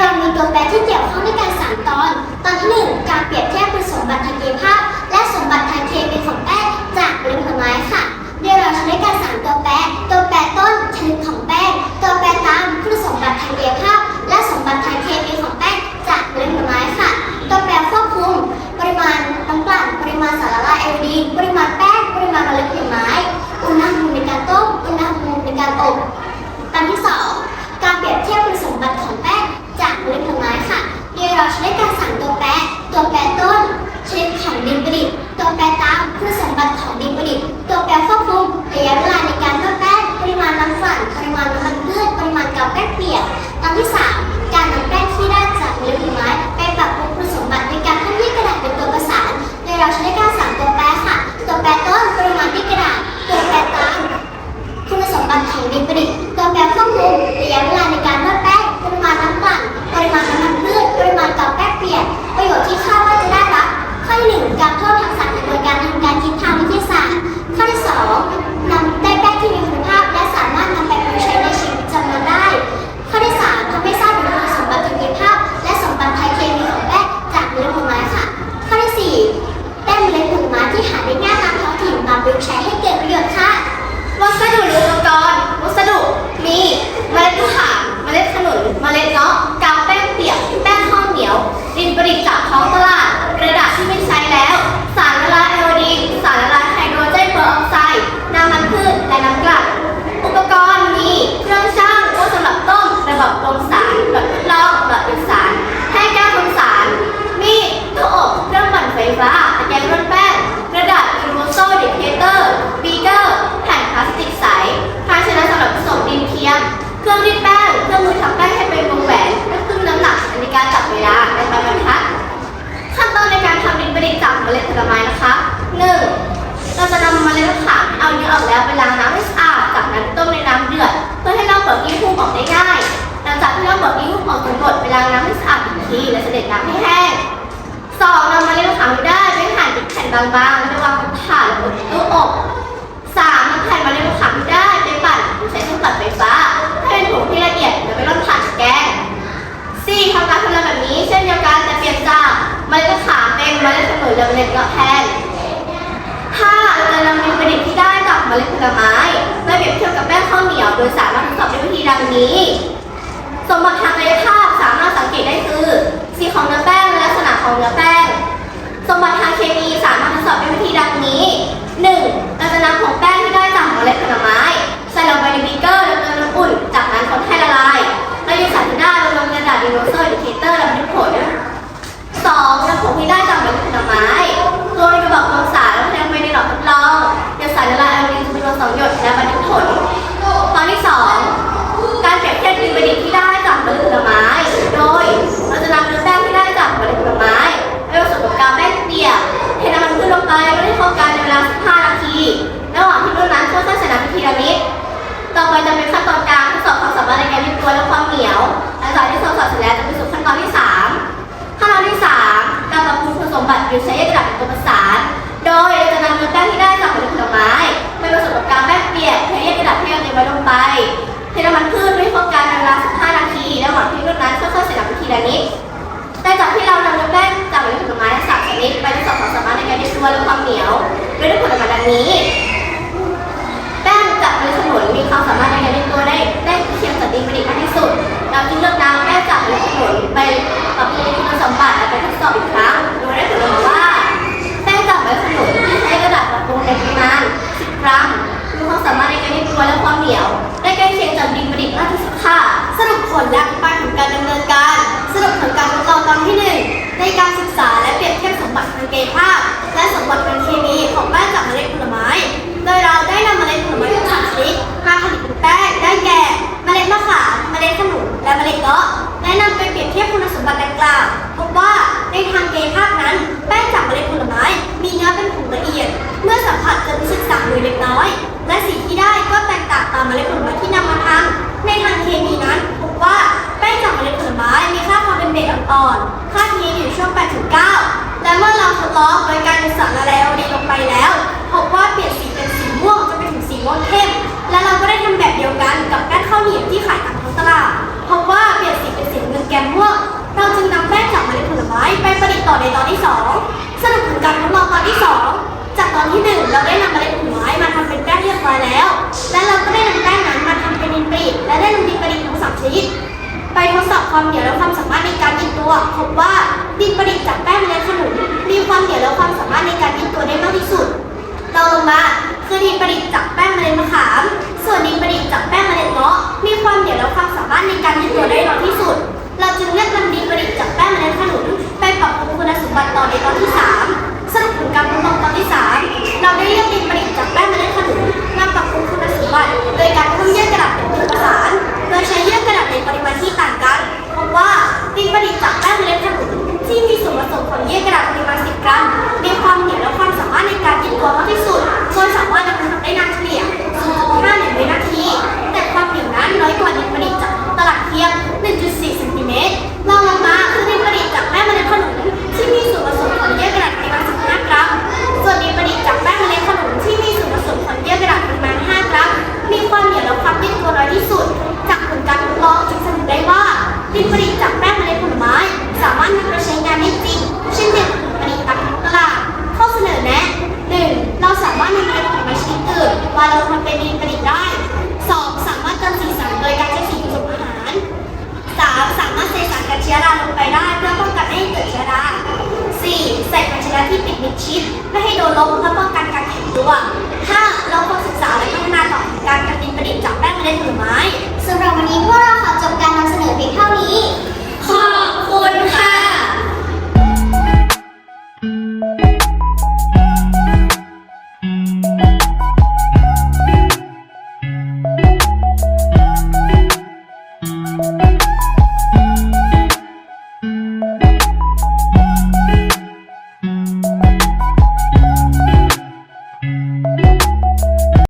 เราดูตัวแปรที่เกี่ยวข้องด้วยกัน3ตอน ตอนที่ 1 การเปรียบเทียบคุณสมบัติทางกายภาพ และสมบัติทางเคมีของแป้ง இப்படி கப்ப கப்ப ที่และเสด็จน้ำให้แห้งสองนำมาเลี้ยงขังได้ด้วยหั่นเป็นแผ่นบางๆแล้ววางบนานบนตู้อบสามนำแผ่นมาเลี้ยงขังได้ไปปั่นใช้เครื่องตัดไฟฟ้าให้เป็นผงที่ละเอียดแล้วไปร่อนผ่านแกงสี่ทำการทำงานแบบนี้เช่นเดียวกันแต่เปลี่ยนจากมาเลี้ยงขางเป็นมาเลี้ยงขนุนเล็กะแทนห้าเราจะนำมินประดิษฐ์ที่ได้จากเมล็งผลไม้มาเปรียบเทียบกับแป้งข้าวเหนียวโดยสามารถทดสอบด้วยวิธีดังนี้ สมบัติทางกายภาพ สังเกตได้คือ สีของเนื้อแป้งและลักษณะของเนื้อแป้ง สมบัติทางเคมีสามารถทดสอบด้วยวิธีดังนี้ 1. เราจะนำผง นี้ แป้งจากเมล็ดขนุนมีความสามารถในการเรียนตัวได้ได้เคียงกับดิประดิษฐ์มากที่สุด เราจึงเลือกนำแป้งจากเมล็ดขนุนไปปรับปรุงคุณสมบัติและไปทดสอบอีกครั้งโดยได้ผลออกมาว่า แป้งจากเมล็ดขนุนที่ใช้กระดาษปรับปรุงในปริมาณ10 กรัมมีความสามารถในการเรียนตัวและความเหนียว ได้ใกล้เคียงจากดินประดิษฐ์มากที่สุดค่ะ สรุปผลและอธิบายของการดำเนินการ สรุปผลการทดลองตอนที่หนึ่งในการศึกษาและเปรียบเทียบสมบัติทางกายภาพและสมบัติทางเคมีของ โดยเร ไปทดสอบความเหนียวและความสามารถในการยืดตัวพบว่าดินประดิษฐ์จากแป้งเมล็ดขนุนมีความเหนียวและความสามารถในการยืดตัวได้มากที่สุดต่อลงมาคือดินประดิษฐ์จากแป้งเมล็ดมะขาม ส่วนดินประดิษฐ์จากแป้งเมล็ดเงาะมีความเหนียวและความสามารถในการยืดตัวได้น้อยที่สุด เราจึงเลือกนดินประดิษฐ์จากแป้งเมล็ดขนุน บายเราทำเป็นดินปนิตฐ์ได้ 2. สามารถเติมสีสันโดยการใช้สีผสมอาหาร 3. สามารถใส่สารกันเชื้อราลงไปได้เพื่อป้องกันไม่ให้เกิดเชื้อรา 4. ใส่กันเชื้ที่ปิดมิดชิดไม่ให้โดนลมเพื่อป้องกันการแข็งตัว 5. เราควรศึกษาและพัฒนาต่อการทำดินปนิตฐ์จากแป้งเมล็ดผลไม้สำหรับวันนี้พวก